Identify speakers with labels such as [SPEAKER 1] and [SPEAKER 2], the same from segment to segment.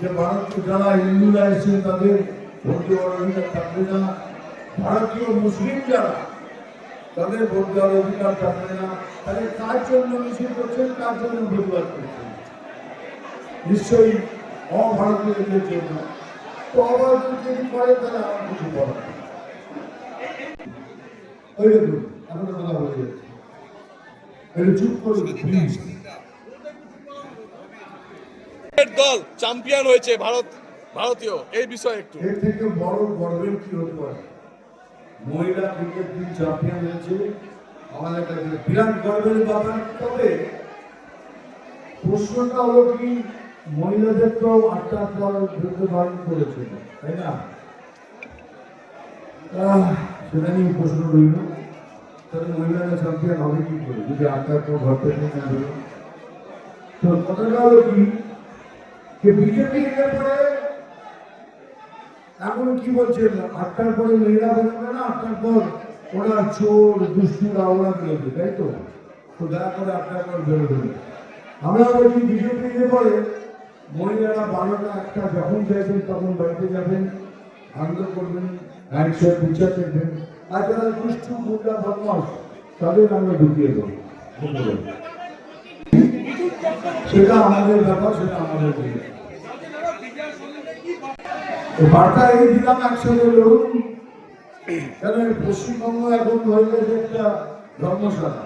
[SPEAKER 1] যে ভারতীয় যারা হিন্দুরা এসে তাদের ভোট দেওয়ার অধিকার থাকবে না। ভারতীয় মুসলিম যারা তাদের ভোট দেওয়ার অধিকার থাকবে না তাহলে কার জন্য মিছিল করছেন, কার জন্য প্রতিবাদ করছেন? নিশ্চয়ই অভারতীয়দের জন্য। তো অভারতীয় যদি করে তাহলে আমার কিছু। ওই দেখুন এখন কথা বলে যাচ্ছে। চুপ প্লিজ
[SPEAKER 2] দল চ্যাম্পিয়ন হয়েছে ভারত ভারতীয় এই বিষয়ে একটু।
[SPEAKER 1] এর থেকে বড় গর্বের কি হতে পারে? মহিলা ক্রিকেট টিম চ্যাম্পিয়ন হয়েছে। আমাদের কাছে বিরাট গর্বের ব্যাপার তবে প্রশ্নটা হলো কি মহিলাদের তো পর ঢুকতে বারণ করেছিল, তাই না? সেটা নিয়ে প্রশ্ন রইল, তাহলে হবে কি করে? যদি না তো কথাটা হলো কি, যে বিজেপি এর পরে এখন কি বলছেন আটটার পরে মেয়েরা বেরোবে না, আটটার পর ওরা চোর, দুষ্টুরা, ওরা বেরোবে, তাই তো? তো দয়া করে আটটার পর বেরোবে। আমরা বলছি বিজেপি যে পরে মহিলারা বারোটা একটা যখন চাইবেন তখন বাড়িতে যাবেন, আনন্দ করবেন একশোর বিচার দেখবেন। আর যারা দুষ্টু গুন্ডা বদমাস, তাদের আমরা ঢুকিয়ে দেবো। সেটা আমাদের ব্যাপার, সেটা আমাদের বার্তা এই দিলাম একসাথে লড়ুন কেন পশ্চিমবঙ্গ এখন হয়ে গেছে একটা ধর্মশালা।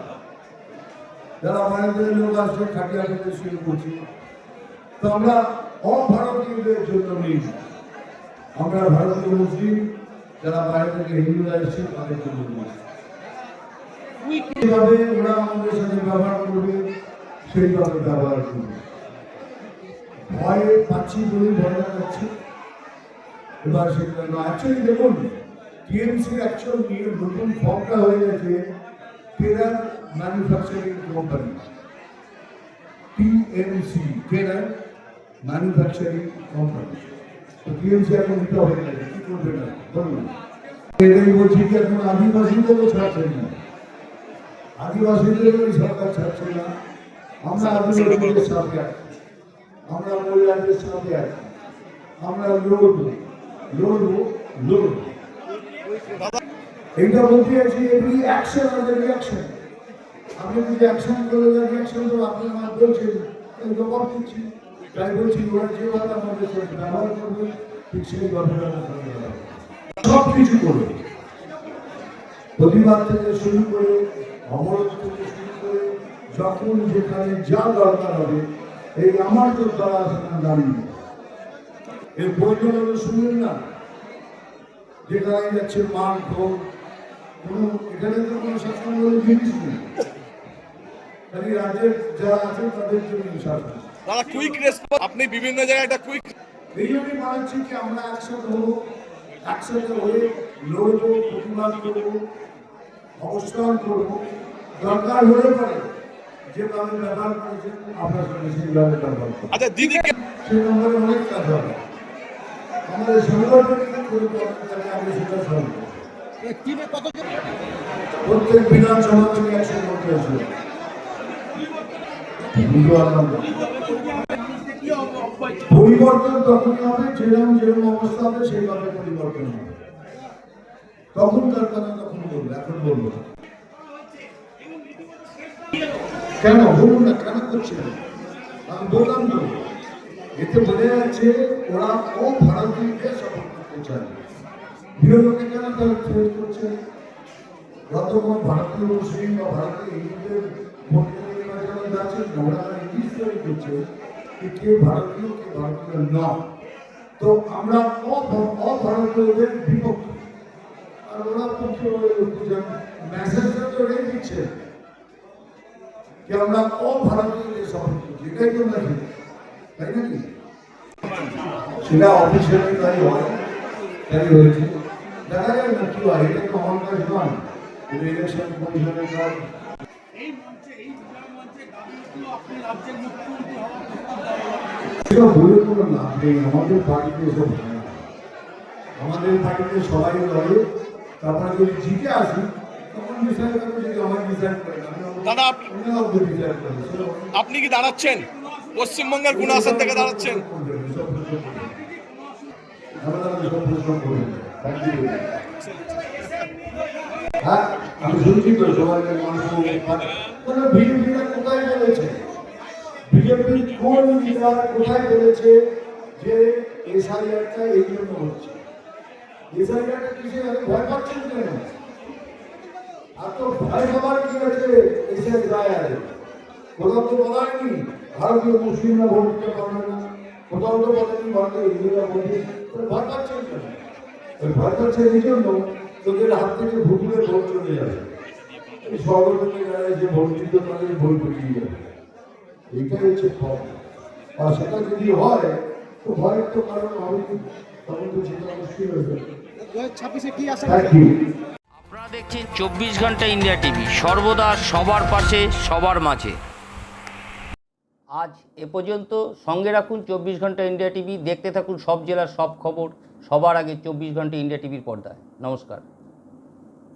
[SPEAKER 1] যারা বাইরের লোক আসছে খাটিয়া খেতে শুরু করছি তো আমরা অভারতীয়দের জন্য নেই আমরা ভারতীয় মুসলিম, যারা বাইরে থেকে হিন্দুরা এসছে, তাদের জন্য কীভাবে ওরা আমাদের সাথে ব্যবহার করবে, সেইভাবে ব্যবহার করবে। ভয়ে পাচ্ছি বলে ভয় দেখাচ্ছি। এবার সেটা অ্যাকচুয়ালি দেখুন টিএমসি অ্যাকচুয়াল নিয়ে নতুন ফর্মটা হয়ে গেছে terror manufacturing company TMC terror manufacturing company তো টিএমসি এখন নিতে হবে না, কি করবে না? বলুন। এটাই বলছি কি এখন আদিবাসীদেরও ছাড়ছেন না। আদিবাসীদেরও সরকার ছাড়ছে না। আমরা আদিবাসীদের সাথে আছি। আমরা মহিলাদের সাথে আছি। আমরা লড়বো। লড়বো লড়বো। এইটা বলতে চাইছি এভরি অ্যাকশন আর রিয়াকশন আপনি যদি অ্যাকশন করে রিয়াকশন তো আপনি আমার বলছেন জবাব দিচ্ছি তাই বলছি, ওরা আমাদের সাথে ব্যবহার করবে ঠিক সব কিছু করবে প্রতিবাদ থেকে শুরু করে থেকে শুরু করে, যখন যেখানে যা দরকার হবে, এই আমার তো দ্বারা সেখানে দাঁড়িয়ে এর বৈধভাবে শুনলেন না। যেখানে যাচ্ছে কোনো, এখানে তো কোনো শাসন বলে জিনিস নেই। রাজ্যের যারা আছে তাদের জন্য শাসন।
[SPEAKER 2] দাদা কুইক রেসপন্স আপনি বিভিন্ন জায়গায় একটা কুইক
[SPEAKER 1] এই জন্যই কি আমরা একসাথে হব একসাথে হয়ে লড়বো প্রতিবাদ করব অবস্থান করব। দরকার হলে পারে যেভাবে ব্যবহার করেছেন আপনার সঙ্গে সেইভাবে ব্যবহার
[SPEAKER 2] আচ্ছা দিদিকে
[SPEAKER 1] সে নম্বরে অনেক কাজ হবে। আমাদের সাংগঠনিক পরিকল্পনাকে আমি সেটা সলভ করব প্রত্যেক বিধানসভা থেকে একশো পারলাম না। পরিবর্তন তখনই হবে, যেরকম যেরকম অবস্থা হবে, সেইভাবে পরিবর্তন হবে। তখন তার কথা তখন বলব, এখন বলব কেন? বলুন না, কেন করছে আমি বললাম তো, এতে বোঝা যাচ্ছে ওরা অভারতীয়কে সাপোর্ট করতে চায়। বিরোধীকে কেন তারা ফেরত করছে? যতক্ষণ ভারতীয়, মুসলিম বা ভারতীয় হিন্দুদের ভোটের নির্বাচনে যাচ্ছে ওরা ইংলিশ তৈরি করছে কে ভারতীয় কে ভারতীয় নয় তো আমরা অভারতীয়দের বিপক্ষে। আর ওরা পক্ষে মেসেজটা তো ওটাই দিচ্ছে। যে আমরা অভারতীয়দের করছি। এটাই তো মেসেজ তাই নাকি? সেটা অফিসিয়ালি তাই হয়। তাই হয়েছে। দেখা যায় না কি হয়। এটা তো আমার নয়। ইলেকশন কমিশনের কাজ।
[SPEAKER 3] এই মঞ্চে এই মঞ্চে আপনি রাজ্যের মুখ্যমন্ত্রী হওয়ার
[SPEAKER 1] কোনো লাভ নেই। আমাদের পার্টিতে হয় না। আমাদের পার্টিতে সবাই লড়ে তারপরে যদি জিতে আসি তখন ডিসাইড করবে যদি আমার ডিসাইড করে
[SPEAKER 2] দাদা, আপনি কি দাঁড়াচ্ছেন? পশ্চিমবঙ্গের কোন আসন থেকে দাঁড়াচ্ছেন?
[SPEAKER 1] হ্যাঁ আমি শুনছি তো সবাই বিজেপিরা কোথায় বলেছে? বিজেপি কোন লিডার কোথায় বলেছে যে এসআইআরটা এই জন্য হচ্ছে? এসআইআরটা এত ভয় পাচ্ছেন কেন? আর তো ভয় খাবার কি আছে এসআইআর কোথাও তো বলা হয়নি ভারতীয় মুসলিমরা ভোট দিতে পারবে না। কোথাও তো বলেনি ভারতীয় হিন্দুরা ভোট ভয় পাচ্ছেন কেন? ভয় পাচ্ছে এই জন্য তোদের হাত থেকে ভুতুরে ভোট চলে যাবে। সর্বপ্রথমে যারা যে ভোট দিত তাদের ভোট পেটিয়ে যাবে। এইটাই হচ্ছে ফল আর সেটা যদি হয় তো ভয়ের তো কারণ হবে তখন তো সেটা মুশকিল হয়ে যাবে
[SPEAKER 4] আপনারা দেখছেন চব্বিশ ঘণ্টা ইন্ডিয়া টিভি সর্বদা সবার পাশে সবার মাঝে। আজ এ পর্যন্ত সঙ্গে রাখুন চব্বিশ ঘণ্টা ইন্ডিয়া টিভি দেখতে থাকুন সব জেলার সব খবর সবার আগে চব্বিশ ঘণ্টা ইন্ডিয়া টিভির পর্দায়। নমস্কার।